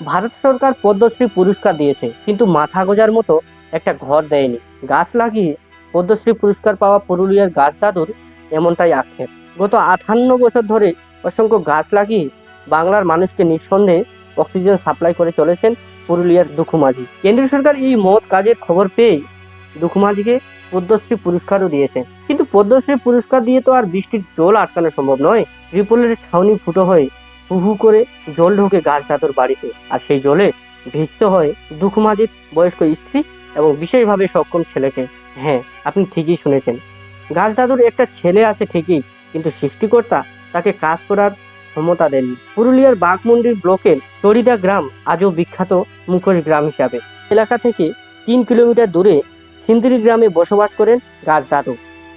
ভারত সরকার পদ্মশ্রী পুরস্কার দিয়েছে, কিন্তু মাথা গোজার মতো একটা ঘর দেয়নি। গাছ লাগিয়ে পদ্মশ্রী পুরস্কার পাওয়া পুরুলিয়ার গাছ দাদুর এমনটাই আক্ষেপ। গত আঠান্ন বছর ধরে অসংখ্য গাছ লাগিয়ে বাংলার মানুষকে নিঃসন্দেহে অক্সিজেন সাপ্লাই করে চলেছেন পুরুলিয়ার দুখুমাঝি। কেন্দ্রীয় সরকার এই মত কাজের খবর পেয়ে দুখুমাঝিকে পদ্মশ্রী পুরস্কারও দিয়েছে। কিন্তু পদ্মশ্রী পুরস্কার দিয়ে তো আর বৃষ্টির জল আটকানো সম্ভব নয়। ত্রিপলের ছাউনি ফুটো হয়ে হু হু করে জল ঢোকে গাছ দাদুর বাড়িতে। আর সেই জলে ভিজতে হয় দুখুমাঝির বয়স্ক স্ত্রী এবং বিশেষভাবে সক্ষম ছেলেকে। হ্যাঁ আপনি ঠিকই শুনেছেন। গাছ দাদুর একটা ছেলে আছে ঠিকই, কিন্তু সৃষ্টিকর্তা তাকে কাজ করার ক্ষমতা দেননি। পুরুলিয়ার বাঘমন্ডির ব্লকের তরিদা গ্রাম আজও বিখ্যাত মুখোশ গ্রাম হিসাবে। এলাকা থেকে তিন কিলোমিটার দূরে সিন্দিরি গ্রামে বসবাস করেন গাছ দাদু।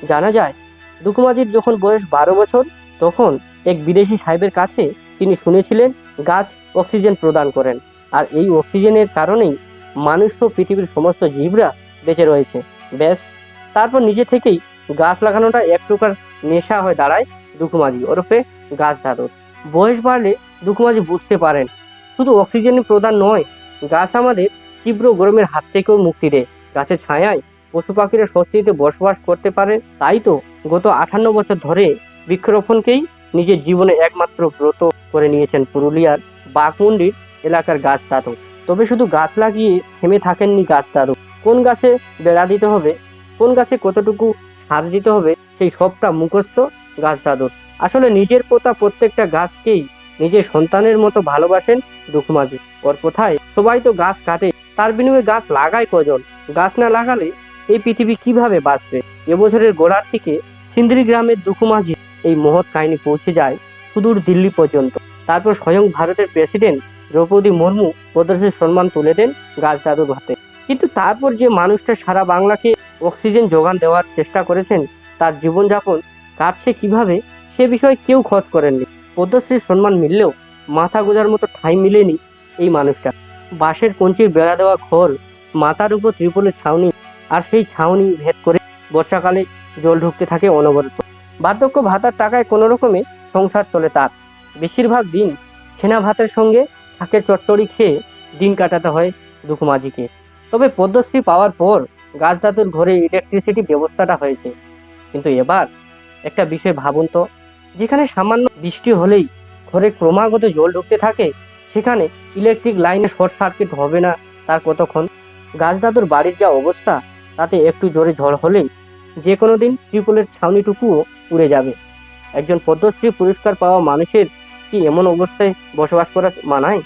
জানা যায় দুকুমাজির যখন বয়স বারো বছর, তখন এক বিদেশি সাহেবের কাছে তিনি শুনেছিলেন, গাছ অক্সিজেন প্রদান করেন। আর এই অক্সিজেনের কারণেই মানুষ ও পৃথিবীর সমস্ত জীবরা বেঁচে রয়েছে। ব্যাস, তারপর নিজে থেকেই গাছ লাগানোটা এক প্রকার নেশা হয়ে দাঁড়ায় দুকুমাজি ওরফে গাছ দাদুর। বয়স বাড়লে দুকুমাজি বুঝতে পারেন, শুধু অক্সিজেন প্রদান নয়, গাছ আমাদের তীব্র গরমের হাত থেকেও মুক্তি দেয়। গাছের ছায়ায় পশু পাখিরা স্বস্তিতে বসবাস করতে পারে তাই তো গত আটান্ন বছর ধরে বৃক্ষরোপণকেই নিজের জীবনে একমাত্র ব্রত করে নিয়েছেন পুরুলিয়ার বাঘমুন্ডির এলাকার গাছ দাদু তবে শুধু গাছ লাগিয়ে থেমে থাকেননি গাছ দাদু কোন গাছে বেড়া দিতে হবে, কোন গাছে কতটুকু সার দিতে হবে, সেই সবটা মুখস্থ গাছ দাদুর আসলে নিজের পোতা প্রত্যেকটা গাছকেই নিজের সন্তানের মতো ভালোবাসেন দুঃখমাঝি। ওর কোথায়? সবাই তো গাছ কাটে, তার বিনিময়ে গাছ লাগায় কজন? গাছ না লাগালে এই পৃথিবী কীভাবে বাঁচবে? এবছরের গোড়ার থেকে সিন্দ্রি গ্রামের দুঃখমাঝি এই মহৎ কাহিনী পৌঁছে যায় সুদূর দিল্লি পর্যন্ত। তারপর স্বয়ং ভারতের প্রেসিডেন্ট দ্রৌপদী মুর্মু পদ্মশ্রী সম্মান তুলে দেন গাছ দাদুর হাতে। কিন্তু তারপর যে মানুষটা সারা বাংলাকে অক্সিজেন যোগান দেওয়ার চেষ্টা করেছেন, তার জীবনযাপন কাটছে কীভাবে, সে বিষয়ে কেউ খোঁজ করেননি। পদ্মশ্রীর সম্মান মিললেও মাথা গোজার মতো ঠাঁই মিলেনি এই মানুষটা। বাঁশের কঞ্চির বেড়া দেওয়া ঘর মাথার উপর ত্রিপলের ছাউনি, আর সেই ছাউনি ভেদ করে বর্ষাকালে জল ঢুকতে থাকে অনবরত। বার্ধক্য ভাতার টাকায় কোনো রকমে সংসার চলে তার। বেশিরভাগ দিন ছেনা ভাতের সঙ্গে শাকের চচ্চড়ি খেয়ে দিন কাটাতে হয় দুকুমাজিকে তবে পদ্মশ্রী পাওয়ার পর গাছদাতুর ঘরে ইলেকট্রিসিটি ব্যবস্থাটা হয়েছে। কিন্তু এবার একটা বিষয় ভাবুন তো, যেখানে সামান্য বৃষ্টি হলেই ঘরে ক্রমাগত জল ঢুকতে থাকে, সেখানে ইলেকট্রিক লাইনে শর্ট সার্কিট হবে না তার কতক্ষণ? গাছদাদুর বাড়ির যা অবস্থা, তাতে একটু জোরে ঝড় হলেই যে কোনো দিন ত্রিপলের ছাউনিটুকুও উড়ে যাবে। একজন পদ্মশ্রী পুরস্কার পাওয়া মানুষের কি এমন অবস্থায় বসবাস করা মানায়